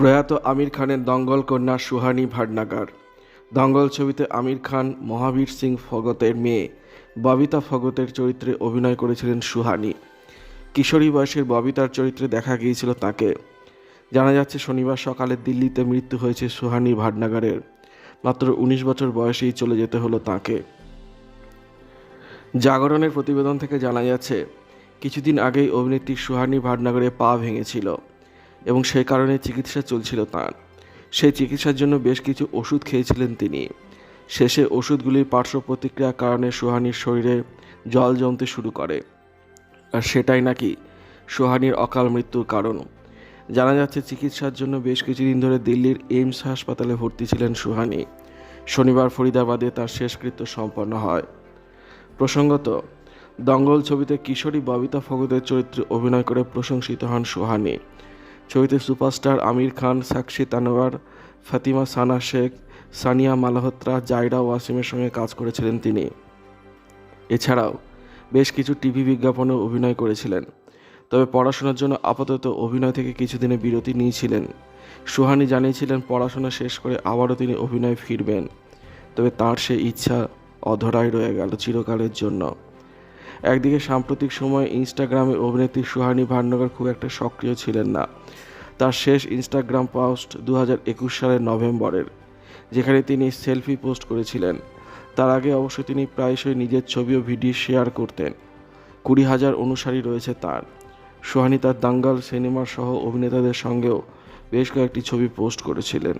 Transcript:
প্রয়াত আমির খানের দঙ্গল কন্যা সুহানি ভাটনাগার। দঙ্গল ছবিতে আমির খান, মহাবীর সিং ফগতের মেয়ে, ববিতা ফগতের চরিত্রে অভিনয় করেছিলেন সুহানি। কিশোরী বয়সের ববিতার চরিত্রে দেখা গিয়েছিল তাকে। জানা যাচ্ছে, শনিবার সকালে দিল্লিতে মৃত্যু হয়েছে সুহানি ভাটনাগারের। মাত্র উনিশ বছর বয়সেই চলে যেতে হলো তাকে। জাগরণের প্রতিবেদন থেকে জানা যাচ্ছে, কিছুদিন আগেই অভিনেত্রী সুহানি ভাটনাগরে পা ভেঙেছিল। এবং সেই কারণে চিকিৎসা চলছিল তার। সেই চিকিৎসার জন্য বেশ কিছু ওষুধ খেয়েছিলেন তিনি। শেষে ওষুধগুলির পার্শ্ব প্রতিক্রিয়ার কারণে সুহানির শরীরে জল জমতে শুরু করে। আর সেটাই নাকি সুহানির অকাল মৃত্যুর কারণ। জানা যাচ্ছে চিকিৎসার জন্য বেশ কিছুদিন ধরে দিল্লির এইমস হাসপাতালে ভর্তি ছিলেন সুহানি। শনিবার ফরিদাবাদে তার শেষকৃত্য সম্পন্ন হয়। প্রসঙ্গত, দঙ্গল ছবিতে কিশোরী ববিতা ফগতের চরিত্রে অভিনয় করে প্রশংসিত হন সুহানি। ছবিতে সুপারস্টার আমির খান, সাক্ষী তানোয়ার, ফাতিমা সানা শেখ, সানিয়া মালহোত্রা জাইরা ওয়াসিমের সঙ্গে কাজ করেছিলেন তিনি। এছাড়াও বেশ কিছু টিভি বিজ্ঞাপনে অভিনয় করেছিলেন। তবে পড়াশোনার জন্য আপাতত অভিনয় থেকে কিছুদিনে বিরতি নিয়েছিলেন। সুহানি জানিয়েছিলেন, পড়াশোনা শেষ করে আবারও তিনি অভিনয় ফিরবেন। তবে তার সে ইচ্ছা অধরাই রয়ে গেল চিরকালের জন্য। একদিকে সাম্প্রতিক সময়ে ইনস্টাগ্রামে অভিনেত্রী সুহানি ভান্ডাগার খুব একটা সক্রিয় ছিলেন না। তার শেষ ইনস্টাগ্রাম পোস্ট দু সালের নভেম্বরের, যেখানে তিনি সেলফি পোস্ট করেছিলেন। তার আগে অবশ্য তিনি প্রায়শই নিজের ছবি ও ভিডিও শেয়ার করতেন। কুড়ি হাজার অনুসারী রয়েছে তার। সোহানি তার দাঙ্গাল সিনেমার সহ অভিনেতাদের সঙ্গেও বেশ কয়েকটি ছবি পোস্ট করেছিলেন।